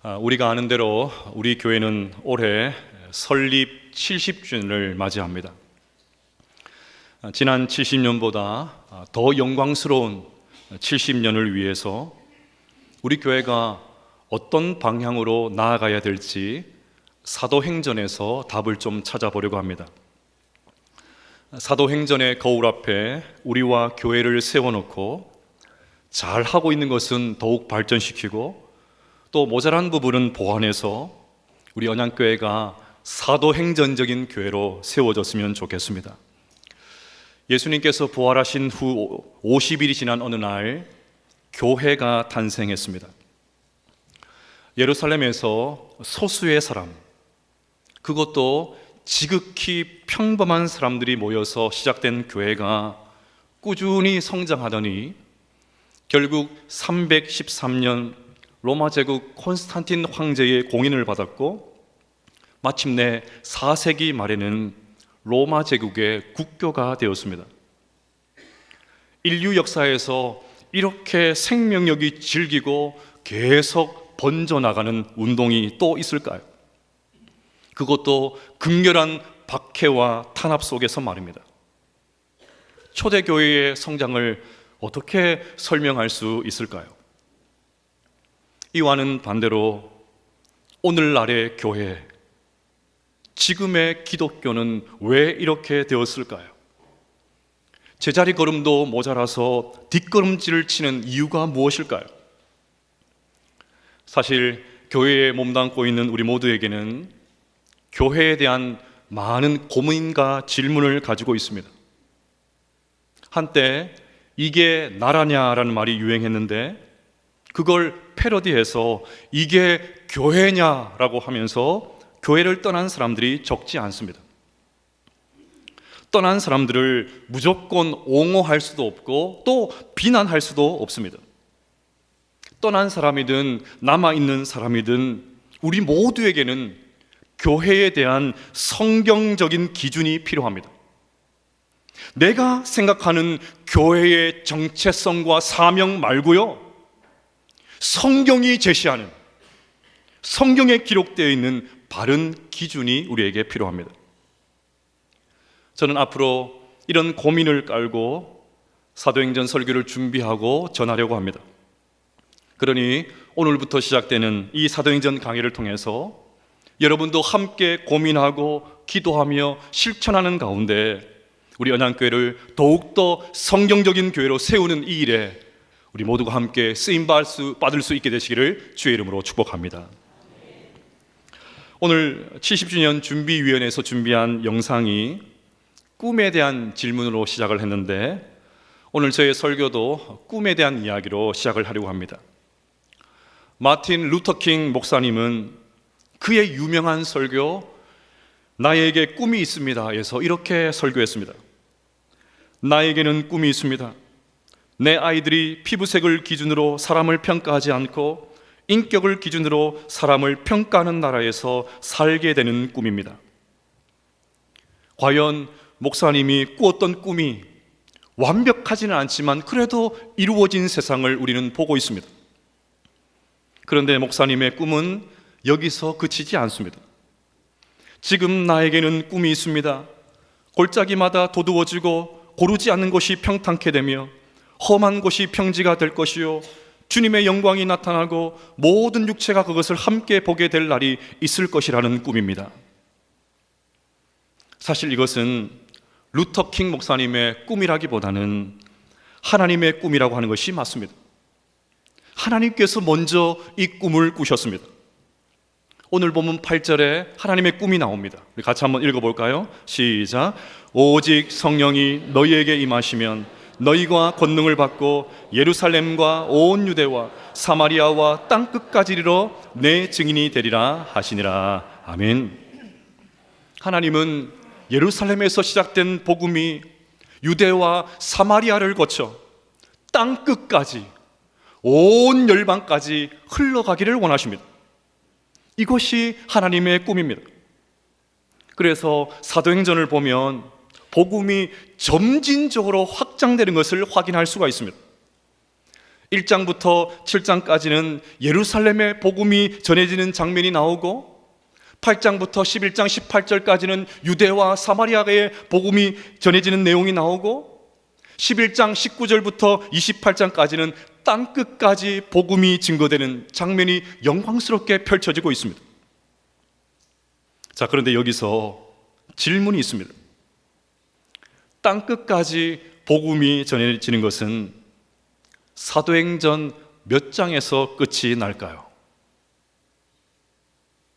아, 우리가 아는 대로 우리 교회는 올해 설립 70주년을 맞이합니다. 아, 지난 70년보다 더 영광스러운 70년을 위해서 우리 교회가 어떤 방향으로 나아가야 될지 사도행전에서 답을 좀 찾아보려고 합니다. 사도행전의 거울 앞에 우리와 교회를 세워놓고 잘 하고 있는 것은 더욱 발전시키고 또 모자란 부분은 보완해서 우리 언양교회가 사도행전적인 교회로 세워졌으면 좋겠습니다. 예수님께서 부활하신 후 50일이 지난 어느 날 교회가 탄생했습니다. 예루살렘에서 소수의 사람, 그것도 지극히 평범한 사람들이 모여서 시작된 교회가 꾸준히 성장하더니 결국 313년 로마 제국 콘스탄틴 황제의 공인을 받았고 마침내 4세기 말에는 로마 제국의 국교가 되었습니다. 인류 역사에서 이렇게 생명력이 질기고 계속 번져나가는 운동이 또 있을까요? 그것도 극렬한 박해와 탄압 속에서 말입니다. 초대교회의 성장을 어떻게 설명할 수 있을까요? 이와는 반대로 오늘날의 교회, 지금의 기독교는 왜 이렇게 되었을까요? 제자리 걸음도 모자라서 뒷걸음질을 치는 이유가 무엇일까요? 사실 교회에 몸담고 있는 우리 모두에게는 교회에 대한 많은 고민과 질문을 가지고 있습니다. 한때 이게 나라냐라는 말이 유행했는데 그걸 패러디해서 이게 교회냐라고 하면서 교회를 떠난 사람들이 적지 않습니다. 떠난 사람들을 무조건 옹호할 수도 없고 또 비난할 수도 없습니다. 떠난 사람이든 남아 있는 사람이든 우리 모두에게는 교회에 대한 성경적인 기준이 필요합니다. 내가 생각하는 교회의 정체성과 사명 말고요. 성경이 제시하는 성경에 기록되어 있는 바른 기준이 우리에게 필요합니다. 저는 앞으로 이런 고민을 깔고 사도행전 설교를 준비하고 전하려고 합니다. 그러니 오늘부터 시작되는 이 사도행전 강의를 통해서 여러분도 함께 고민하고 기도하며 실천하는 가운데 우리 언양교회를 더욱더 성경적인 교회로 세우는 이 일에 우리 모두가 함께 쓰임 받을 수 있게 되시기를 주의 이름으로 축복합니다. 오늘 70주년 준비위원회에서 준비한 영상이 꿈에 대한 질문으로 시작을 했는데 오늘 저의 설교도 꿈에 대한 이야기로 시작을 하려고 합니다. 마틴 루터킹 목사님은 그의 유명한 설교 나에게 꿈이 있습니다에서 이렇게 설교했습니다. 나에게는 꿈이 있습니다. 내 아이들이 피부색을 기준으로 사람을 평가하지 않고 인격을 기준으로 사람을 평가하는 나라에서 살게 되는 꿈입니다. 과연 목사님이 꾸었던 꿈이 완벽하지는 않지만 그래도 이루어진 세상을 우리는 보고 있습니다. 그런데 목사님의 꿈은 여기서 그치지 않습니다. 지금 나에게는 꿈이 있습니다. 골짜기마다 도두어지고 고르지 않는 곳이 평탄케 되며 험한 곳이 평지가 될 것이요 주님의 영광이 나타나고 모든 육체가 그것을 함께 보게 될 날이 있을 것이라는 꿈입니다. 사실 이것은 루터 킹 목사님의 꿈이라기보다는 하나님의 꿈이라고 하는 것이 맞습니다. 하나님께서 먼저 이 꿈을 꾸셨습니다. 오늘 보면 8절에 하나님의 꿈이 나옵니다. 우리 같이 한번 읽어볼까요? 시작. 오직 성령이 너희에게 임하시면 너희가 권능을 받고 예루살렘과 온 유대와 사마리아와 땅 끝까지 이르러 내 증인이 되리라 하시니라. 아멘. 하나님은 예루살렘에서 시작된 복음이 유대와 사마리아를 거쳐 땅 끝까지 온 열방까지 흘러가기를 원하십니다. 이것이 하나님의 꿈입니다. 그래서 사도행전을 보면 복음이 점진적으로 확장되는 것을 확인할 수가 있습니다. 1장부터 7장까지는 예루살렘의 복음이 전해지는 장면이 나오고 8장부터 11장 18절까지는 유대와 사마리아의 복음이 전해지는 내용이 나오고 11장 19절부터 28장까지는 땅 끝까지 복음이 증거되는 장면이 영광스럽게 펼쳐지고 있습니다. 자, 그런데 여기서 질문이 있습니다. 땅 끝까지 복음이 전해지는 것은 사도행전 몇 장에서 끝이 날까요?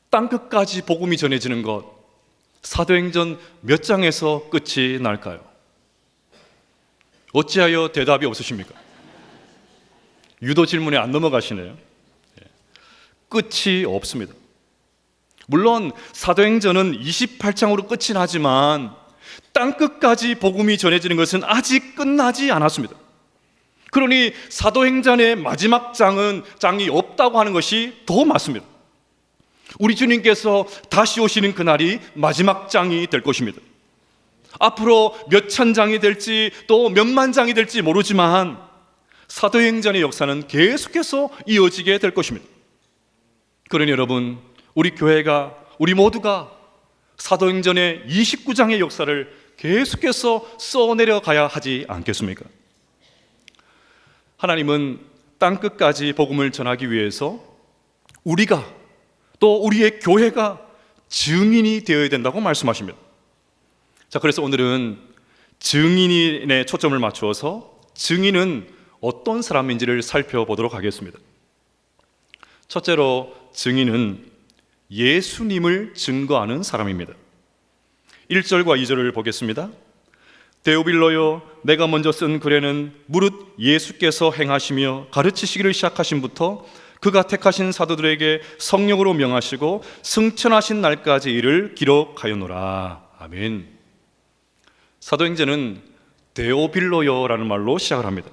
땅 끝까지 복음이 전해지는 것 사도행전 몇 장에서 끝이 날까요? 어찌하여 대답이 없으십니까? 유도 질문에 안 넘어가시네요. 예. 끝이 없습니다. 물론 사도행전은 28장으로 끝이 나지만 땅 끝까지 복음이 전해지는 것은 아직 끝나지 않았습니다. 그러니 사도행전의 마지막 장은 장이 없다고 하는 것이 더 맞습니다. 우리 주님께서 다시 오시는 그날이 마지막 장이 될 것입니다. 앞으로 몇 천 장이 될지 또 몇만 장이 될지 모르지만 사도행전의 역사는 계속해서 이어지게 될 것입니다. 그러니 여러분, 우리 교회가 우리 모두가 사도행전의 29장의 역사를 계속해서 써내려 가야 하지 않겠습니까? 하나님은 땅 끝까지 복음을 전하기 위해서 우리가 또 우리의 교회가 증인이 되어야 된다고 말씀하십니다. 자, 그래서 오늘은 증인에 초점을 맞추어서 증인은 어떤 사람인지를 살펴보도록 하겠습니다. 첫째로 증인은 예수님을 증거하는 사람입니다. 1절과 2절을 보겠습니다. 데오빌로요 내가 먼저 쓴 글에는 무릇 예수께서 행하시며 가르치시기를 시작하신부터 그가 택하신 사도들에게 성령으로 명하시고 승천하신 날까지 이를 기록하였노라. 아멘. 사도행전은 데오빌로요라는 말로 시작을 합니다.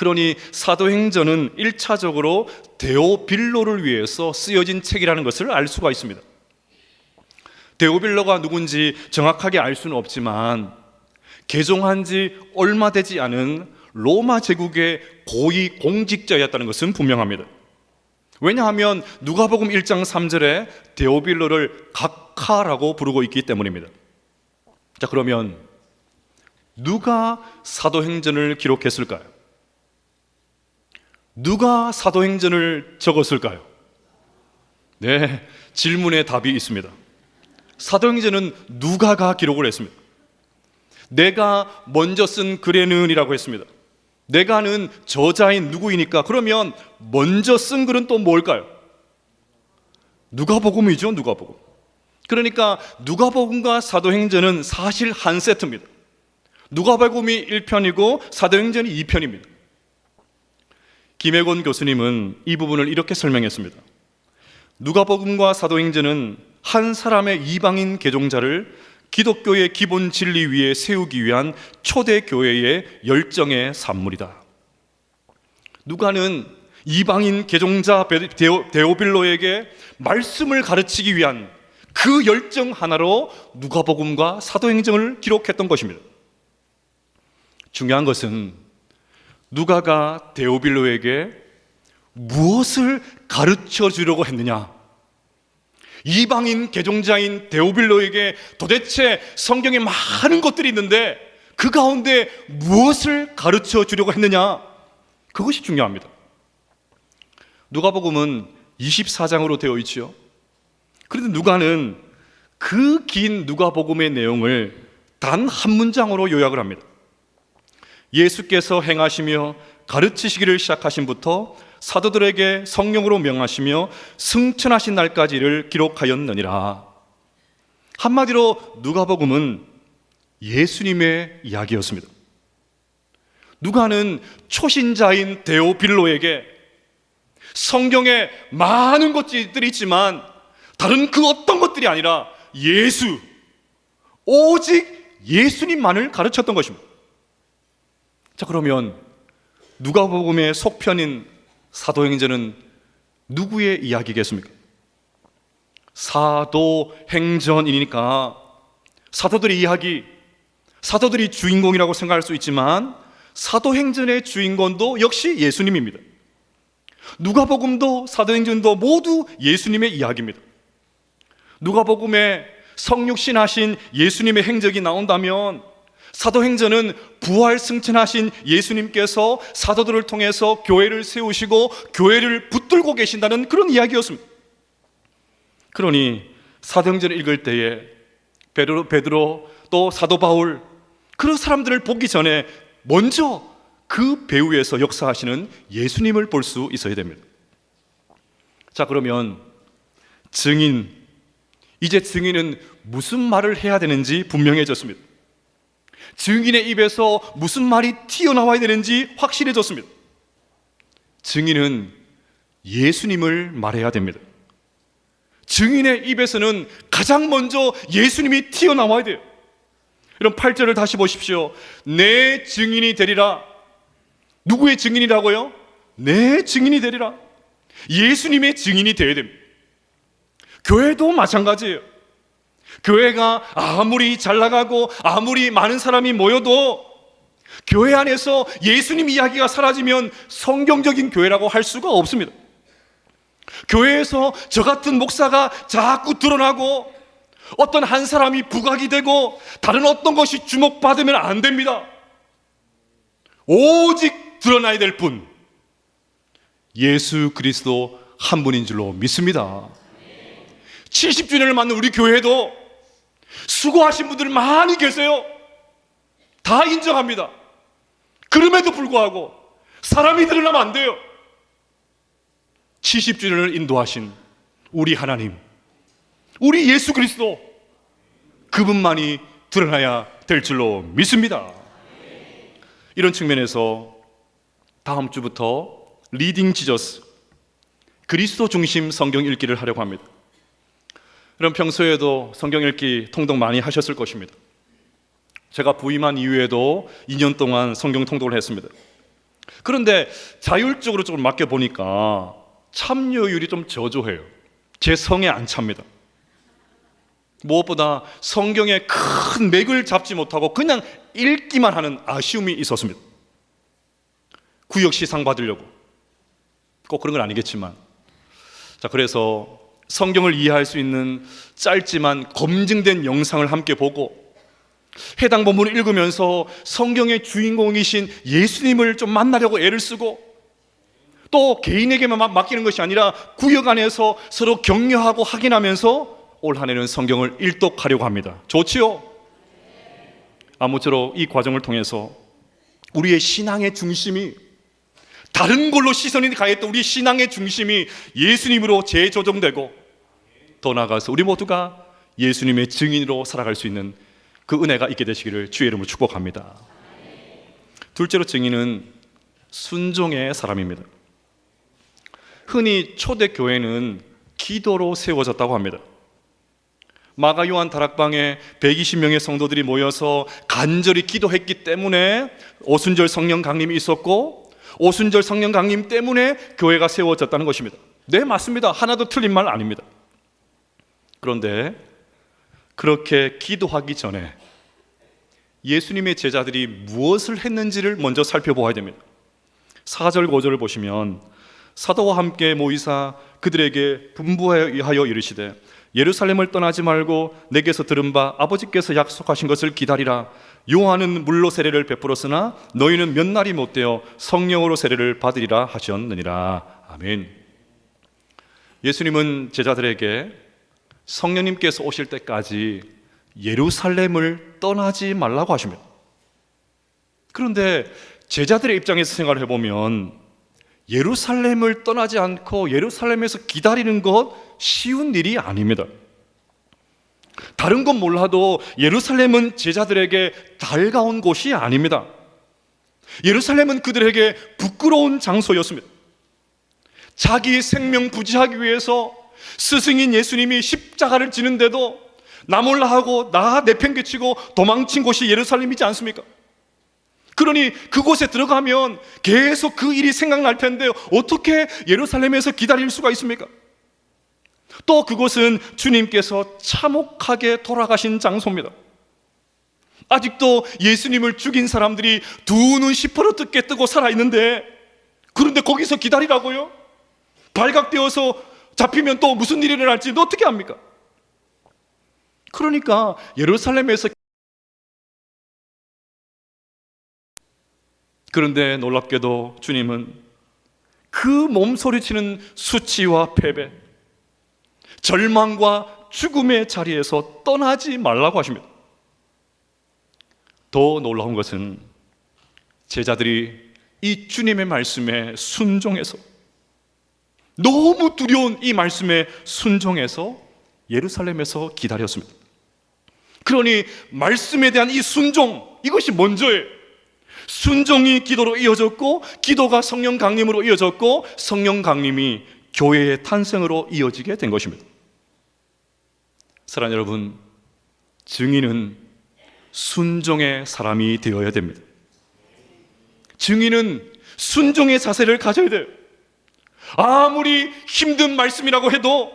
그러니 사도행전은 1차적으로 데오빌로를 위해서 쓰여진 책이라는 것을 알 수가 있습니다. 데오빌로가 누군지 정확하게 알 수는 없지만 개종한 지 얼마 되지 않은 로마 제국의 고위 공직자였다는 것은 분명합니다. 왜냐하면 누가복음 1장 3절에 데오빌로를 각하라고 부르고 있기 때문입니다. 자, 그러면 누가 사도행전을 기록했을까요? 누가 사도행전을 적었을까요? 네, 질문에 답이 있습니다. 사도행전은 누가가 기록을 했습니다. 내가 먼저 쓴 글에는이라고 했습니다. 내가는 저자인 누구이니까 그러면 먼저 쓴 글은 또 뭘까요? 누가복음이죠, 누가복음. 그러니까 누가복음과 사도행전은 사실 한 세트입니다. 누가복음이 1편이고 사도행전이 2편입니다. 김혜곤 교수님은 이 부분을 이렇게 설명했습니다. 누가복음과 사도행전은 한 사람의 이방인 개종자를 기독교의 기본 진리 위에 세우기 위한 초대 교회의 열정의 산물이다. 누가는 이방인 개종자 데오빌로에게 말씀을 가르치기 위한 그 열정 하나로 누가복음과 사도행전을 기록했던 것입니다. 중요한 것은 누가가 데오빌로에게 무엇을 가르쳐 주려고 했느냐? 이방인 개종자인 데오빌로에게 도대체 성경에 많은 것들이 있는데 그 가운데 무엇을 가르쳐 주려고 했느냐? 그것이 중요합니다. 누가복음은 24장으로 되어 있지요. 그런데 누가는 그 긴 누가복음의 내용을 단 한 문장으로 요약을 합니다. 예수께서 행하시며 가르치시기를 시작하신부터 사도들에게 성령으로 명하시며 승천하신 날까지를 기록하였느니라. 한마디로 누가복음은 예수님의 이야기였습니다. 누가는 초신자인 데오 빌로에게 성경에 많은 것들이 있지만 다른 그 어떤 것들이 아니라 예수, 오직 예수님만을 가르쳤던 것입니다. 자, 그러면 누가복음의 속편인 사도행전은 누구의 이야기겠습니까? 사도행전이니까 사도들의 이야기, 사도들이 주인공이라고 생각할 수 있지만 사도행전의 주인공도 역시 예수님입니다. 누가복음도 사도행전도 모두 예수님의 이야기입니다. 누가복음에 성육신하신 예수님의 행적이 나온다면 사도행전은 부활 승천하신 예수님께서 사도들을 통해서 교회를 세우시고 교회를 붙들고 계신다는 그런 이야기였습니다. 그러니 사도행전을 읽을 때에 베드로, 베드로 또 사도 바울 그런 사람들을 보기 전에 먼저 그 배후에서 역사하시는 예수님을 볼 수 있어야 됩니다. 자, 그러면 증인, 이제 증인은 무슨 말을 해야 되는지 분명해졌습니다. 증인의 입에서 무슨 말이 튀어나와야 되는지 확실해졌습니다. 증인은 예수님을 말해야 됩니다. 증인의 입에서는 가장 먼저 예수님이 튀어나와야 돼요. 여러분 8절을 다시 보십시오. 내 증인이 되리라. 누구의 증인이라고요? 내 증인이 되리라. 예수님의 증인이 되어야 됩니다. 교회도 마찬가지예요. 교회가 아무리 잘 나가고 아무리 많은 사람이 모여도 교회 안에서 예수님 이야기가 사라지면 성경적인 교회라고 할 수가 없습니다. 교회에서 저 같은 목사가 자꾸 드러나고 어떤 한 사람이 부각이 되고 다른 어떤 것이 주목받으면 안 됩니다. 오직 드러나야 될 분. 예수 그리스도 한 분인 줄로 믿습니다. 70주년을 맞는 우리 교회도 수고하신 분들 많이 계세요. 다 인정합니다. 그럼에도 불구하고 사람이 드러나면 안 돼요. 70주년을 인도하신 우리 하나님, 우리 예수 그리스도 그분만이 드러나야 될 줄로 믿습니다. 이런 측면에서 다음 주부터 리딩 지저스 그리스도 중심 성경 읽기를 하려고 합니다. 그럼 평소에도 성경 읽기 통독 많이 하셨을 것입니다. 제가 부임한 이후에도 2년 동안 성경 통독을 했습니다. 그런데 자율적으로 조금 맡겨 보니까 참여율이 좀 저조해요. 제 성에 안 찹니다. 무엇보다 성경의 큰 맥을 잡지 못하고 그냥 읽기만 하는 아쉬움이 있었습니다. 구역 시상 받으려고. 꼭 그런 건 아니겠지만. 자, 그래서 성경을 이해할 수 있는 짧지만 검증된 영상을 함께 보고 해당 본문을 읽으면서 성경의 주인공이신 예수님을 좀 만나려고 애를 쓰고 또 개인에게만 맡기는 것이 아니라 구역 안에서 서로 격려하고 확인하면서 올 한해는 성경을 일독하려고 합니다. 좋지요? 아무쪼록 이 과정을 통해서 우리의 신앙의 중심이 다른 걸로 시선이 가했던 우리 신앙의 중심이 예수님으로 재조정되고 더 나아가서 우리 모두가 예수님의 증인으로 살아갈 수 있는 그 은혜가 있게 되시기를 주의 이름으로 축복합니다. 둘째로 증인은 순종의 사람입니다. 흔히 초대 교회는 기도로 세워졌다고 합니다. 마가 요한 다락방에 120명의 성도들이 모여서 간절히 기도했기 때문에 오순절 성령 강림이 있었고 오순절 성령 강림 때문에 교회가 세워졌다는 것입니다. 네, 맞습니다. 하나도 틀린 말 아닙니다. 그런데 그렇게 기도하기 전에 예수님의 제자들이 무엇을 했는지를 먼저 살펴보아야 됩니다. 4절 5절을 보시면 사도와 함께 모이사 그들에게 분부하여 이르시되 예루살렘을 떠나지 말고 내게서 들은 바 아버지께서 약속하신 것을 기다리라. 요한은 물로 세례를 베풀었으나 너희는 몇 날이 못 되어 성령으로 세례를 받으리라 하셨느니라. 아멘. 예수님은 제자들에게 성령님께서 오실 때까지 예루살렘을 떠나지 말라고 하십니다 그런데 제자들의 입장에서 생각을 해보면 예루살렘을 떠나지 않고 예루살렘에서 기다리는 것 쉬운 일이 아닙니다. 다른 건 몰라도 예루살렘은 제자들에게 달가운 곳이 아닙니다. 예루살렘은 그들에게 부끄러운 장소였습니다. 자기 생명 부지하기 위해서 스승인 예수님이 십자가를 지는데도 나 몰라 하고 나 내팽개치고 도망친 곳이 예루살렘이지 않습니까? 그러니 그곳에 들어가면 계속 그 일이 생각날 텐데 어떻게 예루살렘에서 기다릴 수가 있습니까? 또 그곳은 주님께서 참혹하게 돌아가신 장소입니다. 아직도 예수님을 죽인 사람들이 두 눈 시퍼렇게 뜨고 살아있는데 그런데 거기서 기다리라고요? 발각되어서 잡히면 또 무슨 일이 일어날지 어떻게 합니까? 그러니까 예루살렘에서 그런데 놀랍게도 주님은 그 몸소리치는 수치와 패배, 절망과 죽음의 자리에서 떠나지 말라고 하십니다. 더 놀라운 것은 제자들이 이 주님의 말씀에 순종해서 너무 두려운 이 말씀에 순종해서 예루살렘에서 기다렸습니다. 그러니 말씀에 대한 이 순종 이것이 먼저예요. 순종이 기도로 이어졌고 기도가 성령 강림으로 이어졌고 성령 강림이 교회의 탄생으로 이어지게 된 것입니다. 사랑하는 여러분, 증인은 순종의 사람이 되어야 됩니다. 증인은 순종의 자세를 가져야 돼요. 아무리 힘든 말씀이라고 해도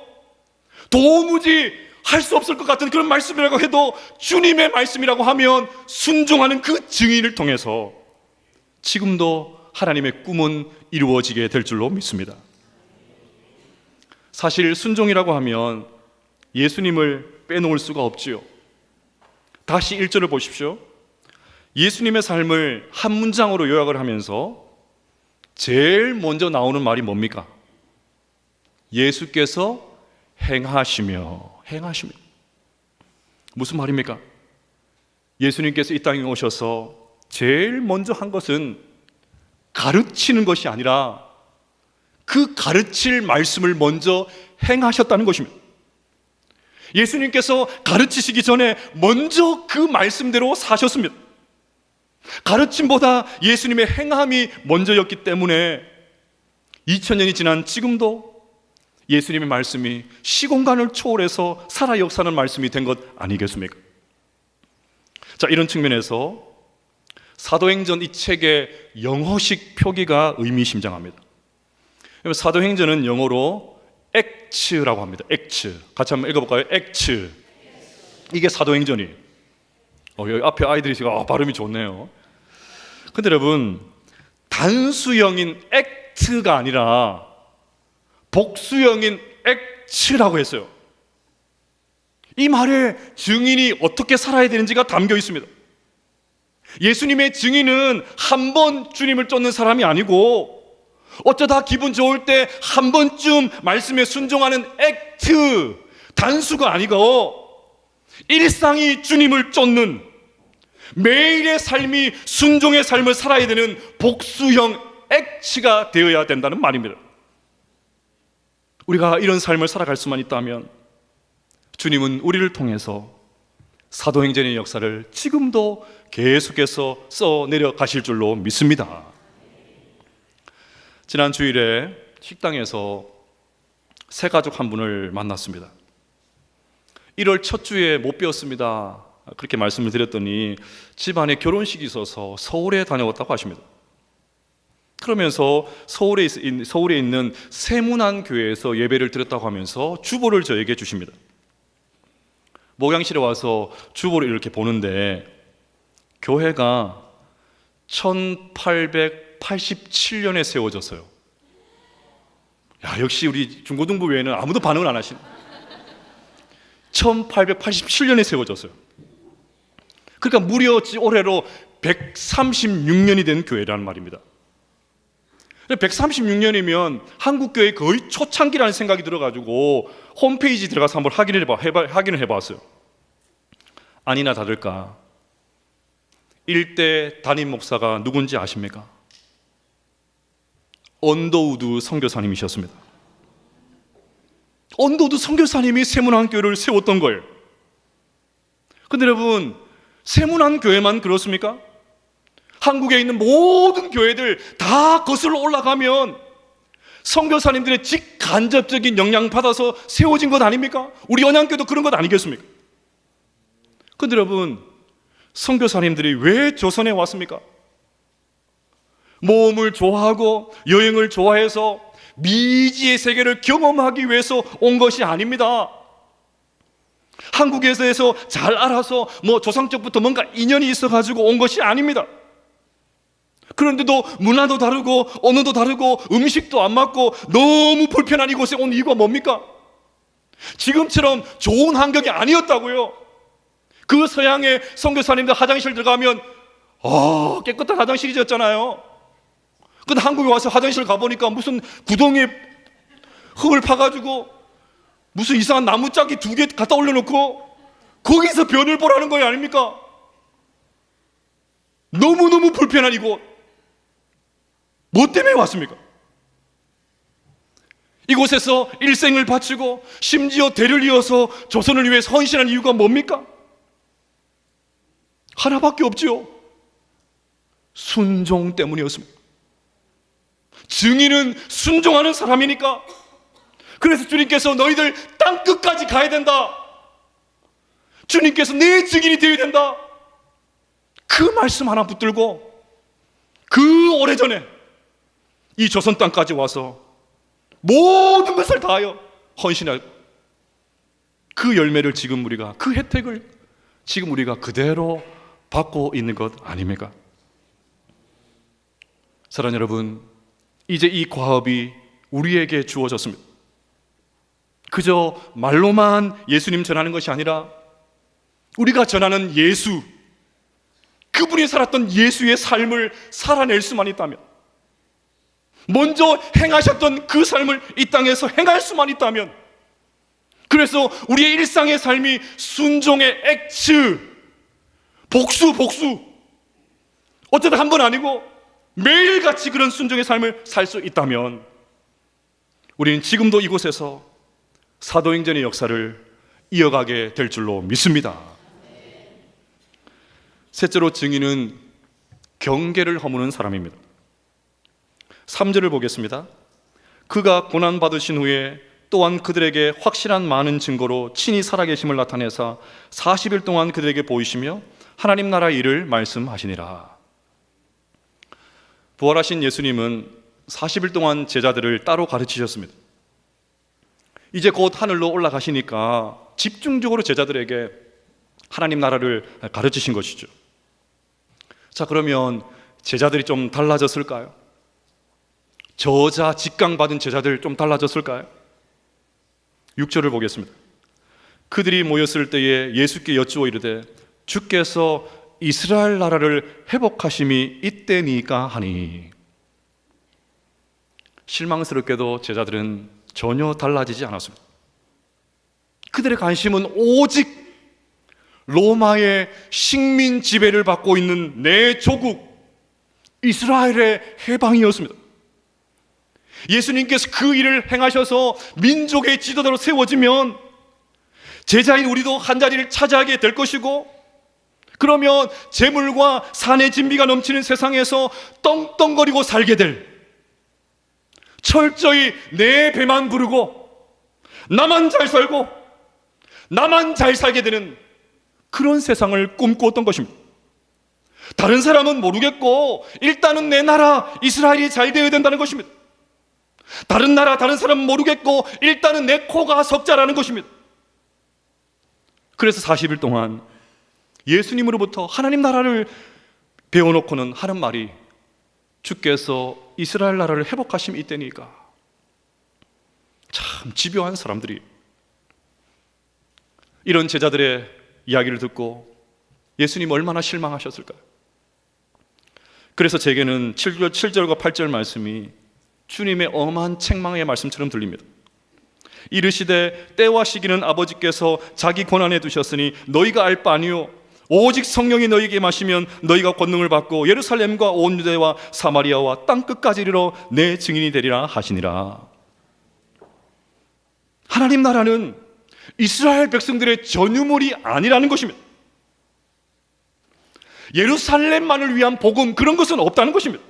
도무지 할 수 없을 것 같은 그런 말씀이라고 해도 주님의 말씀이라고 하면 순종하는 그 증인을 통해서 지금도 하나님의 꿈은 이루어지게 될 줄로 믿습니다. 사실 순종이라고 하면 예수님을 빼놓을 수가 없지요. 다시 1절을 보십시오. 예수님의 삶을 한 문장으로 요약을 하면서 제일 먼저 나오는 말이 뭡니까? 예수께서 행하시며 행하시며 무슨 말입니까? 예수님께서 이 땅에 오셔서 제일 먼저 한 것은 가르치는 것이 아니라 그 가르칠 말씀을 먼저 행하셨다는 것입니다. 예수님께서 가르치시기 전에 먼저 그 말씀대로 사셨습니다. 가르침보다 예수님의 행함이 먼저였기 때문에 2000년이 지난 지금도 예수님의 말씀이 시공간을 초월해서 살아 역사는 말씀이 된 것 아니겠습니까? 자, 이런 측면에서 사도행전 이 책의 영어식 표기가 의미심장합니다. 사도행전은 영어로 액츠라고 합니다. 액츠. 같이 한번 읽어볼까요? 액츠. 이게 사도행전이. 어, 여기 앞에 아이들이 지금 아, 발음이 좋네요. 근데 여러분 단수형인 액트가 아니라 복수형인 액츠라고 했어요. 이 말에 증인이 어떻게 살아야 되는지가 담겨 있습니다. 예수님의 증인은 한 번 주님을 쫓는 사람이 아니고 어쩌다 기분 좋을 때 한 번쯤 말씀에 순종하는 액트 단수가 아니고 일상이 주님을 쫓는 매일의 삶이 순종의 삶을 살아야 되는 복수형 액치가 되어야 된다는 말입니다. 우리가 이런 삶을 살아갈 수만 있다면 주님은 우리를 통해서 사도행전의 역사를 지금도 계속해서 써 내려가실 줄로 믿습니다. 지난 주일에 식당에서 새 가족 한 분을 만났습니다. 1월 첫 주에 못 배웠습니다. 그렇게 말씀을 드렸더니 집안에 결혼식이 있어서 서울에 다녀왔다고 하십니다. 그러면서 서울에, 있, 서울에 있는 세문안 교회에서 예배를 드렸다고 하면서 주보를 저에게 주십니다. 목양실에 와서 주보를 이렇게 보는데 교회가 1887년에 세워졌어요. 야, 역시 우리 중고등부 외에는 아무도 반응을 안 하시네. 1887년에 세워졌어요. 그러니까 무려 올해로 136년이 된 교회라는 말입니다. 136년이면 한국 교회 거의 초창기라는 생각이 들어가지고 홈페이지 들어가서 한번 확인을 해봐, 해봐 확인을 해봤어요. 아니나 다를까. 일대 담임 목사가 누군지 아십니까? 언더우드 선교사님이셨습니다. 언더우드 선교사님이 세문안 교회를 세웠던 거예요. 근데 여러분, 세문안 교회만 그렇습니까? 한국에 있는 모든 교회들 다 거슬러 올라가면 선교사님들의 직간접적인 영향 받아서 세워진 것 아닙니까? 우리 연양교도 그런 것 아니겠습니까? 근데 여러분, 선교사님들이 왜 조선에 왔습니까? 모험을 좋아하고 여행을 좋아해서 미지의 세계를 경험하기 위해서 온 것이 아닙니다. 한국에서 잘 알아서 뭐 조상적부터 뭔가 인연이 있어가지고 온 것이 아닙니다. 그런데도 문화도 다르고 언어도 다르고 음식도 안 맞고 너무 불편한 이곳에 온 이유가 뭡니까? 지금처럼 좋은 환경이 아니었다고요. 그 서양의 선교사님들 화장실 들어가면 아 깨끗한 화장실이었잖아요. 근데 한국에 와서 화장실 가보니까 무슨 구덩이에 흙을 파가지고 무슨 이상한 나무짝이 두 개 갖다 올려놓고 거기서 변을 보라는 거예요 아닙니까? 너무너무 불편한 이곳 뭐 때문에 왔습니까? 이곳에서 일생을 바치고 심지어 대를 이어서 조선을 위해 헌신한 이유가 뭡니까? 하나밖에 없지요. 순종 때문이었습니다. 증인은 순종하는 사람이니까. 그래서 주님께서 너희들 땅 끝까지 가야 된다. 주님께서 내 증인이 되어야 된다. 그 말씀 하나 붙들고 그 오래전에 이 조선 땅까지 와서 모든 것을 다하여 헌신할 그 열매를 지금 우리가 그 혜택을 지금 우리가 그대로 받고 있는 것 아닙니까? 사랑하는 여러분, 이제 이 과업이 우리에게 주어졌습니다. 그저 말로만 예수님 전하는 것이 아니라 우리가 전하는 예수, 그분이 살았던 예수의 삶을 살아낼 수만 있다면, 먼저 행하셨던 그 삶을 이 땅에서 행할 수만 있다면, 그래서 우리의 일상의 삶이 순종의 액츠, 복수, 복수, 어쩌다 한 번 아니고 매일같이 그런 순종의 삶을 살 수 있다면, 우리는 지금도 이곳에서 사도행전의 역사를 이어가게 될 줄로 믿습니다. 셋째로 증인은 경계를 허무는 사람입니다. 3절을 보겠습니다. 그가 고난 받으신 후에 또한 그들에게 확실한 많은 증거로 친히 살아계심을 나타내사 40일 동안 그들에게 보이시며 하나님 나라 일을 말씀하시니라. 부활하신 예수님은 40일 동안 제자들을 따로 가르치셨습니다. 이제 곧 하늘로 올라가시니까 집중적으로 제자들에게 하나님 나라를 가르치신 것이죠. 자, 그러면 제자들이 좀 달라졌을까요? 저자 직강 받은 제자들 좀 달라졌을까요? 6절을 보겠습니다. 그들이 모였을 때에 예수께 여쭈어 이르되 주께서 이스라엘 나라를 회복하심이 이때니까 하니 실망스럽게도 제자들은 전혀 달라지지 않았습니다. 그들의 관심은 오직 로마의 식민 지배를 받고 있는 내 조국 이스라엘의 해방이었습니다. 예수님께서 그 일을 행하셔서 민족의 지도자로 세워지면 제자인 우리도 한 자리를 차지하게 될 것이고 그러면 재물과 산의 진비가 넘치는 세상에서 떵떵거리고 살게 될 철저히 내 배만 부르고 나만 잘 살고 나만 잘 살게 되는 그런 세상을 꿈꾸었던 것입니다. 다른 사람은 모르겠고 일단은 내 나라 이스라엘이 잘 되어야 된다는 것입니다. 다른 나라 다른 사람은 모르겠고 일단은 내 코가 석자라는 것입니다. 그래서 40일 동안 예수님으로부터 하나님 나라를 배워놓고는 하는 말이 주께서 이스라엘 나라를 회복하심이 이때니까 참 집요한 사람들이 이런 제자들의 이야기를 듣고 예수님 얼마나 실망하셨을까요? 그래서 제게는 7절, 7절과 8절 말씀이 주님의 엄한 책망의 말씀처럼 들립니다. 이르시되 때와 시기는 아버지께서 자기 권한에 두셨으니 너희가 알 바 아니요 오직 성령이 너희에게 마시면 너희가 권능을 받고 예루살렘과 온 유대와 사마리아와 땅 끝까지 이르러 내 증인이 되리라 하시니라. 하나님 나라는 이스라엘 백성들의 전유물이 아니라는 것입니다. 예루살렘만을 위한 복음 그런 것은 없다는 것입니다.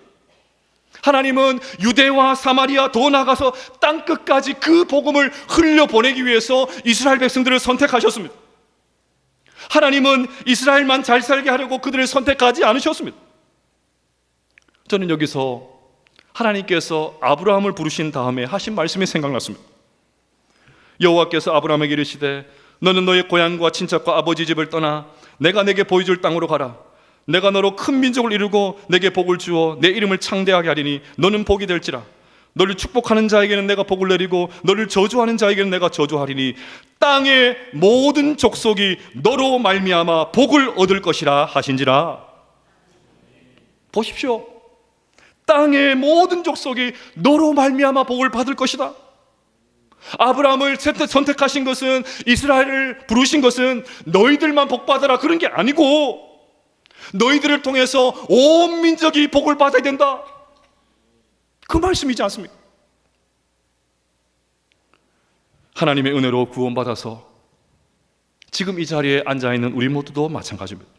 하나님은 유대와 사마리아 더 나가서 땅 끝까지 그 복음을 흘려 보내기 위해서 이스라엘 백성들을 선택하셨습니다. 하나님은 이스라엘만 잘 살게 하려고 그들을 선택하지 않으셨습니다. 저는 여기서 하나님께서 아브라함을 부르신 다음에 하신 말씀이 생각났습니다. 여호와께서 아브라함에게 이르시되 너는 너의 고향과 친척과 아버지 집을 떠나 내가 내게 보여줄 땅으로 가라. 내가 너로 큰 민족을 이루고 내게 복을 주어 내 이름을 창대하게 하리니 너는 복이 될지라. 너를 축복하는 자에게는 내가 복을 내리고 너를 저주하는 자에게는 내가 저주하리니 땅의 모든 족속이 너로 말미암아 복을 얻을 것이라 하신지라. 보십시오. 땅의 모든 족속이 너로 말미암아 복을 받을 것이다. 아브라함을 선택- 선택하신 것은 이스라엘을 부르신 것은 너희들만 복 받아라 그런 게 아니고 너희들을 통해서 온 민족이 복을 받아야 된다. 그 말씀이지 않습니까? 하나님의 은혜로 구원받아서 지금 이 자리에 앉아 있는 우리 모두도 마찬가지입니다.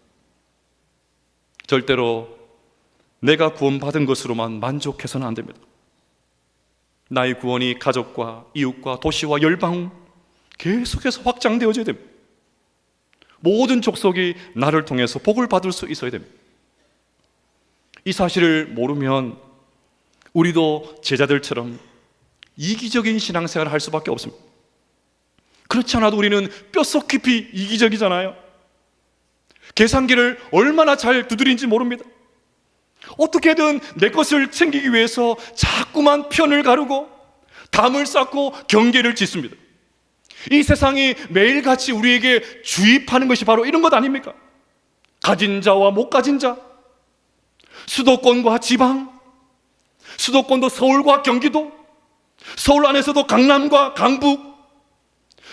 절대로 내가 구원받은 것으로만 만족해서는 안 됩니다. 나의 구원이 가족과 이웃과 도시와 열방 계속해서 확장되어져야 됩니다. 모든 족속이 나를 통해서 복을 받을 수 있어야 됩니다. 이 사실을 모르면 우리도 제자들처럼 이기적인 신앙생활을 할 수밖에 없습니다. 그렇지 않아도 우리는 뼛속 깊이 이기적이잖아요. 계산기를 얼마나 잘 두드린지 모릅니다. 어떻게든 내 것을 챙기기 위해서 자꾸만 편을 가르고 담을 쌓고 경계를 짓습니다. 이 세상이 매일같이 우리에게 주입하는 것이 바로 이런 것 아닙니까? 가진 자와 못 가진 자, 수도권과 지방, 수도권도 서울과 경기도, 서울 안에서도 강남과 강북,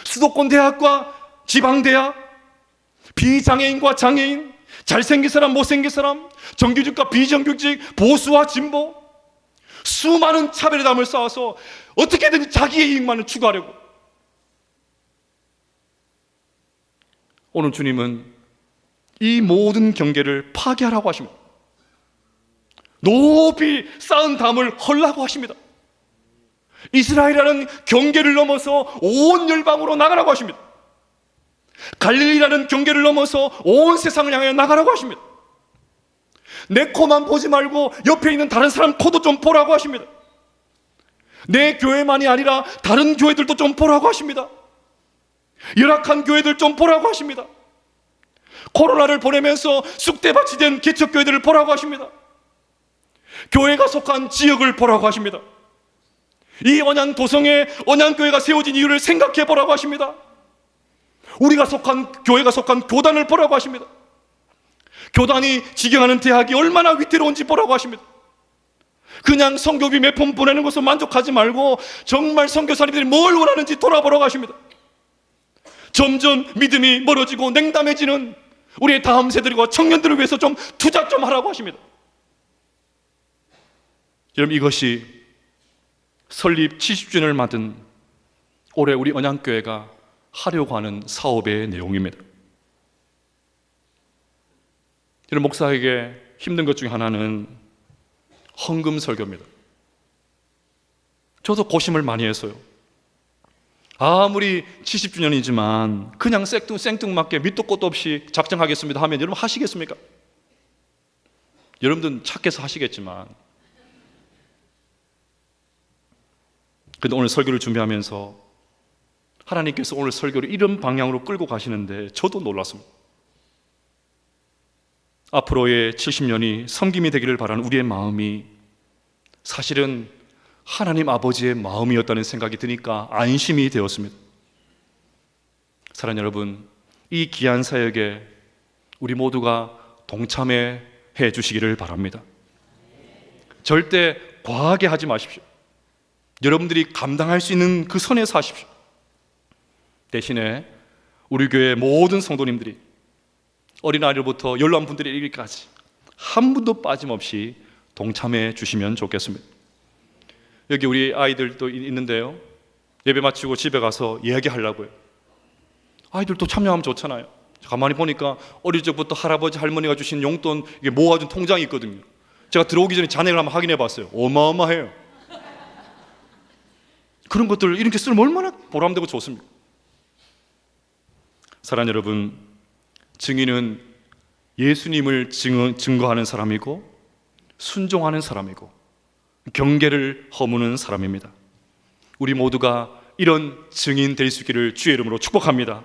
수도권 대학과 지방 대학, 비장애인과 장애인, 잘생긴 사람, 못생긴 사람, 정규직과 비정규직, 보수와 진보, 수많은 차별의 담을 쌓아서 어떻게든 자기의 이익만을 추구하려고. 오늘 주님은 이 모든 경계를 파괴하라고 하십니다. 높이 쌓은 담을 헐라고 하십니다. 이스라엘이라는 경계를 넘어서 온 열방으로 나가라고 하십니다. 갈릴리라는 경계를 넘어서 온 세상을 향해 나가라고 하십니다. 내 코만 보지 말고 옆에 있는 다른 사람 코도 좀 보라고 하십니다. 내 교회만이 아니라 다른 교회들도 좀 보라고 하십니다. 열악한 교회들 좀 보라고 하십니다. 코로나를 보내면서 쑥대밭이 된 개척교회들을 보라고 하십니다. 교회가 속한 지역을 보라고 하십니다. 이 언양 도성에 언양교회가 세워진 이유를 생각해 보라고 하십니다. 우리가 속한 교회가 속한 교단을 보라고 하십니다. 교단이 지경하는 대학이 얼마나 위태로운지 보라고 하십니다. 그냥 성교비 몇 푼 보내는 것으로 만족하지 말고 정말 선교사님들이 뭘 원하는지 돌아보라고 하십니다. 점점 믿음이 멀어지고 냉담해지는 우리의 다음 세대들과 청년들을 위해서 좀 투자 좀 하라고 하십니다. 여러분 이것이 설립 70주년을 맞은 올해 우리 언양교회가 하려고 하는 사업의 내용입니다. 여러분 목사에게 힘든 것 중에 하나는 헌금 설교입니다. 저도 고심을 많이 했어요. 아무리 70주년이지만 그냥 생뚱, 생뚱맞게 밑도 끝도 없이 작정하겠습니다 하면 여러분 하시겠습니까? 여러분들은 착해서 하시겠지만 근데 오늘 설교를 준비하면서 하나님께서 오늘 설교를 이런 방향으로 끌고 가시는데 저도 놀랐습니다. 앞으로의 70년이 섬김이 되기를 바라는 우리의 마음이 사실은 하나님 아버지의 마음이었다는 생각이 드니까 안심이 되었습니다. 사랑 여러분, 이 귀한 사역에 우리 모두가 동참해 주시기를 바랍니다. 절대 과하게 하지 마십시오. 여러분들이 감당할 수 있는 그 선에서 하십시오. 대신에 우리 교회 모든 성도님들이 어린아이들부터 연로한 분들이 이르기까지 한 분도 빠짐없이 동참해 주시면 좋겠습니다. 여기 우리 아이들도 있는데요. 예배 마치고 집에 가서 이야기하려고요. 아이들도 참여하면 좋잖아요. 가만히 보니까 어릴 적부터 할아버지 할머니가 주신 용돈 모아준 통장이 있거든요. 제가 들어오기 전에 잔액을 한번 확인해 봤어요. 어마어마해요. 그런 것들을 이렇게 쓰면 얼마나 보람되고 좋습니까? 사랑 여러분, 증인은 예수님을 증, 증거하는 사람이고 순종하는 사람이고 경계를 허무는 사람입니다. 우리 모두가 이런 증인 될 수 있기를 주의 이름으로 축복합니다.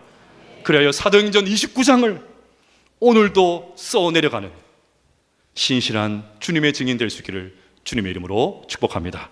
그래야 사도행전 29장을 오늘도 써내려가는 신실한 주님의 증인 될 수 있기를 주님의 이름으로 축복합니다.